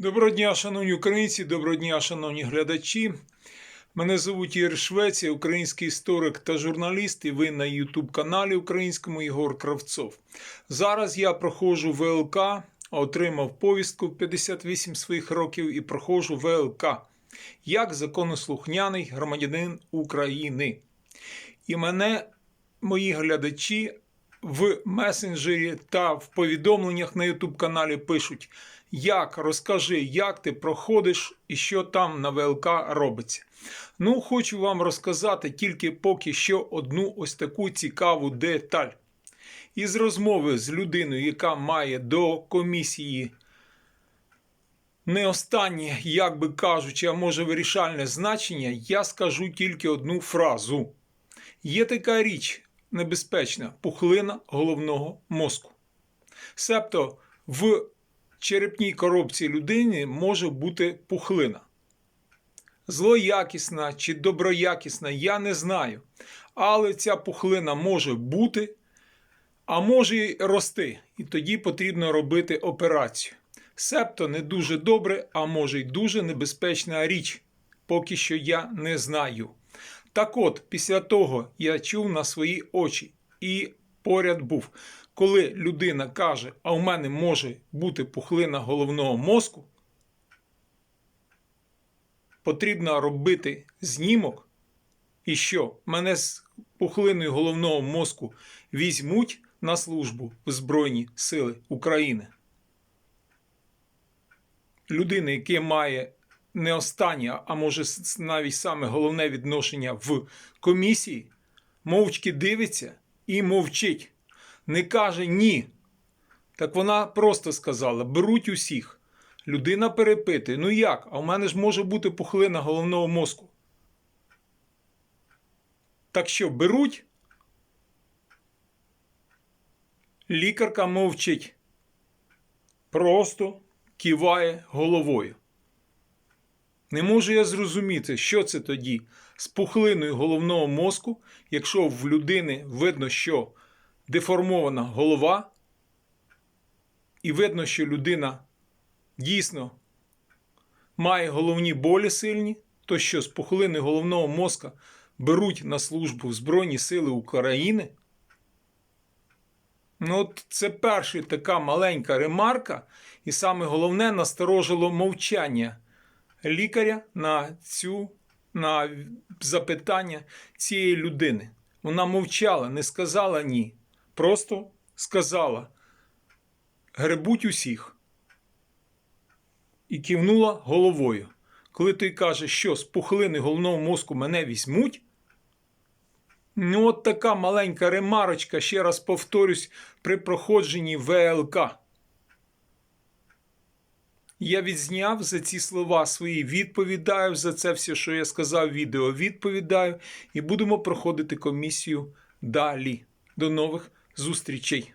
Доброго дня, шановні українці, доброго дня, шановні глядачі. Мене звуть Ігор Швець, я український історик та журналіст, і ви на YouTube каналі українському Ігор Кравцов. Зараз я проходжу ВЛК, отримав повістку в 58 своїх років і проходжу ВЛК як законослухняний громадянин України. І мене мої глядачі в месенджері та в повідомленнях на YouTube каналі пишуть: як розкажи, як ти проходиш і що там на ВЛК робиться. Ну, хочу вам розказати тільки поки що одну ось таку цікаву деталь. Із розмови з людиною, яка має до комісії не останнє, як би кажучи, а може вирішальне значення, я скажу тільки одну фразу. Є така річ небезпечна пухлина головного мозку. Себто в черепній коробці людини може бути пухлина. Злоякісна чи доброякісна, я не знаю. Але ця пухлина може бути, а може й рости. І тоді потрібно робити операцію. Себто не дуже добре, а може й дуже небезпечна річ. Поки що я не знаю. Так от, після того я чув на свої очі і поряд був, коли людина каже, а у мене може бути пухлина головного мозку, потрібно робити знімок, і що мене з пухлиною головного мозку візьмуть на службу в Збройні Сили України. Людина, яка має не останнє, а може навіть саме головне відношення в комісії, мовчки дивиться і мовчить. Не каже ні. Так вона просто сказала: беруть усіх. Людина перепитує: ну як? А в мене ж може бути пухлина головного мозку. Так що беруть? Лікарка мовчить. Просто киває головою. Не можу я зрозуміти, що це тоді з пухлиною головного мозку, якщо в людини видно, що деформована голова, і видно, що людина дійсно має головні болі сильні, то що з пухлини головного мозка беруть на службу в Збройні Сили України. Ну, от це перша така маленька ремарка, і саме головне насторожило мовчання лікаря на цю на запитання цієї людини. Вона мовчала, не сказала ні. Просто сказала: гребуть усіх. І кивнула головою. Коли той каже, що з пухлини головного мозку мене візьмуть. Ну, от така маленька ремарочка, ще раз повторюсь, при проходженні ВЛК. Я відзняв за ці слова свої, відповідаю за це все, що я сказав, відео відповідаю, і будемо проходити комісію далі. До нових зустрічей.